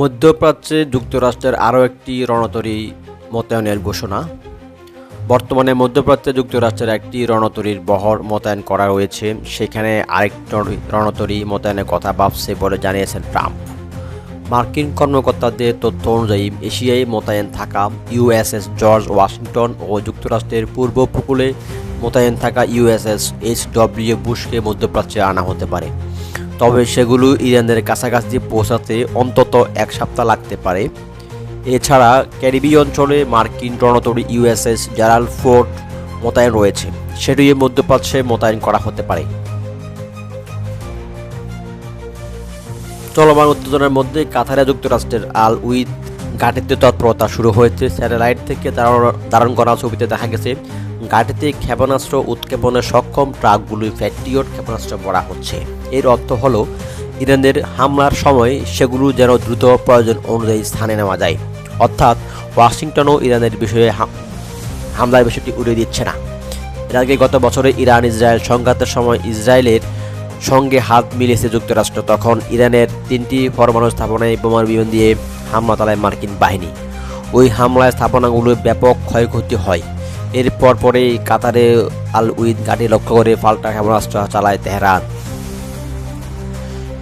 মধ্যপ্রাচ্যে যুক্তরাষ্ট্রের আরও একটি রণতরী মোতায়েনের ঘোষণা। বর্তমানে মধ্যপ্রাচ্যে যুক্তরাষ্ট্রের একটি রণতরীর বহর মোতায়েন করা হয়েছে। সেখানে আরেকটি রণতরী মোতায়েনের কথা ভাবছে বলে জানিয়েছেন ট্রাম্প। মার্কিন কর্মকর্তাদের তথ্য অনুযায়ী, এশিয়ায় মোতায়েন থাকা ইউএসএস জর্জ ওয়াশিংটন ও যুক্তরাষ্ট্রের পূর্ব উপকূলে মোতায়েন থাকা ইউএসএস এইচ ডব্লিউ বুশকে মধ্যপ্রাচ্যে আনা হতে পারে। তবে সেগুলো ইরানের কাছাকাছি পৌঁছাতে অন্তত এক সপ্তাহ লাগতে পারে। এছাড়া ক্যারিবি অঞ্চলে মার্কিন রণতরী ইউএসএস জারাল ফোর্ট মোতায়েন রয়েছে। সেটিও মধ্যপ্রাচ্যে মোতায়েন করা হতে পারে। চলমান উত্তেজনার মধ্যে কাতারে যুক্তরাষ্ট্রের আল উইদ ঘাটিতে তৎপরতা শুরু হয়েছে। স্যাটেলাইট থেকে ধারণ- করা ছবিতে দেখা গেছে ঘাটিতে ক্ষেপণাস্ত্র উৎক্ষেপণে সক্ষম ট্রাকগুলি ফ্যাট্রিয়ট ক্ষেপণাস্ত্র ভরা হচ্ছে এর অর্থ হলো, ইরানের হামলার সময় সেগুলো যেন দ্রুত প্রয়োজন অনুযায়ী স্থানে নেওয়া যায়। অর্থাৎ, ওয়াশিংটনও ইরানের বিষয়ে হামলার বিষয়টি উড়িয়ে দিচ্ছে না। এর আগে গত বছরে ইরান ইসরায়েল সংঘাতের সময় ইসরায়েলের সঙ্গে হাত মিলিয়েছে যুক্তরাষ্ট্র। তখন ইরানের তিনটি পরমাণু স্থাপনায় বোমার বিমান দিয়ে হামলা চালায় মার্কিন বাহিনী। ওই হামলায় স্থাপনাগুলোর ব্যাপক ক্ষয়ক্ষতি হয়। এরপর পরেই কাতারে আল উইদ ঘাঁটি লক্ষ্য করে পাল্টা ক্ষেপণাস্ত্র চালায় তেহরান।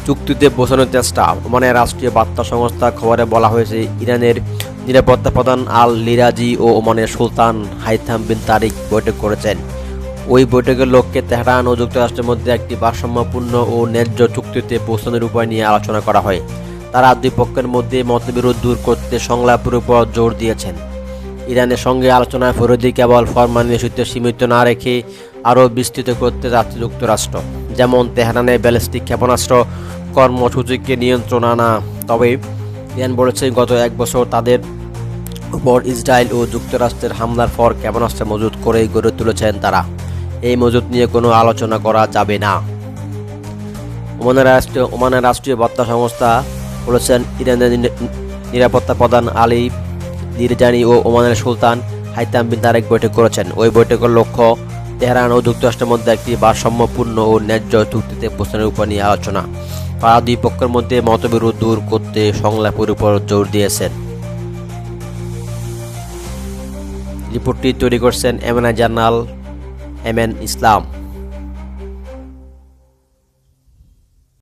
চুক্তিতে পৌঁছানোর চেষ্টা, ওমানের রাষ্ট্রীয় বার্তা সংস্থা খবরে বলা হয়েছে, ইরানের নিরাপত্তা প্রধান আল লিরাজি ও ওমানের সুলতান হাইথাম বিন তারিক বৈঠক করেছেন। ওই বৈঠকের লক্ষ্যে তেহরান ও যুক্তরাষ্ট্রের মধ্যে একটি ভারসাম্যপূর্ণ ও ন্যায্য চুক্তিতে পৌঁছানোর উপায় নিয়ে আলোচনা করা হয়। তারা দুই পক্ষের মধ্যে মতবিরোধ দূর করতে সংলাপের উপর জোর দিয়েছেন। ইরানের সঙ্গে আলোচনায় ফরদি কেবল ফরমান ইস্যুতে সীমিত না রেখে আরও বিস্তৃত করতে যাচ্ছে যুক্তরাষ্ট্র। যেমন, তেহরানের ব্যালিস্টিক ক্ষেপণাস্ত্র কর্মসূচিকে নিয়ন্ত্রণ আনা। তবে ইরান বলেছে, গত এক বছর তাদের উপর ইসরায়েল ও যুক্তরাষ্ট্রের হামলার পর ক্ষেপণাস্ত্র মজুত করেই গড়ে তুলেছেন তারা। এই মজুত নিয়ে কোনো আলোচনা করা যাবে না। ওমানের রাষ্ট্রীয় ওমানের রাষ্ট্রীয় বার্তা সংস্থা বলেছেন, ইরানের নিরাপত্তা প্রধান আলী দিরজানি ও ওমানের সুলতান হাইতাম বিন তারেক বৈঠক করেছেন। ওই বৈঠকের লক্ষ্য তেহরান ও যুক্তরাষ্ট্রের মধ্যে একটি ভারসাম্যপূর্ণ ও ন্যায্য চুক্তিতে পৌঁছানোর উপর নিয়ে আলোচনা। তারা দুই পক্ষের মধ্যে মতবিরোধ দূর করতে সংলাপের উপর জোর দিয়েছেন। রিপোর্টটি তৈরি করছেন MNI journal M N Islam